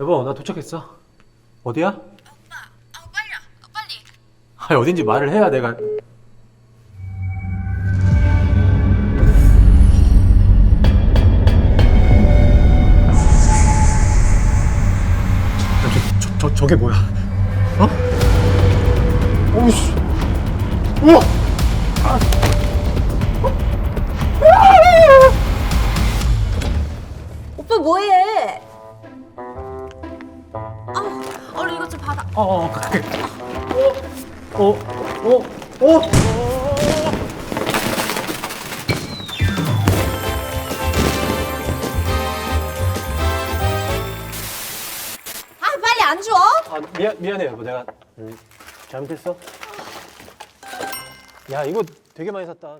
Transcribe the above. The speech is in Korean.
여보 나 도착했어 어디야? 오빠, 아 빨리야, 아, 빨리. 아 어딘지 말을 해야 내가 저, 저, 저, 저게 뭐야? 어? 오우씨 우와! 오빠 뭐해? 얼른 이것 좀 받아. 어, 어, 그래. 어. 아 빨리 안 줘. 아, 미안, 미안해, 여보. 내가 음, 잘못했어. 야, 이거 되게 많이 샀다.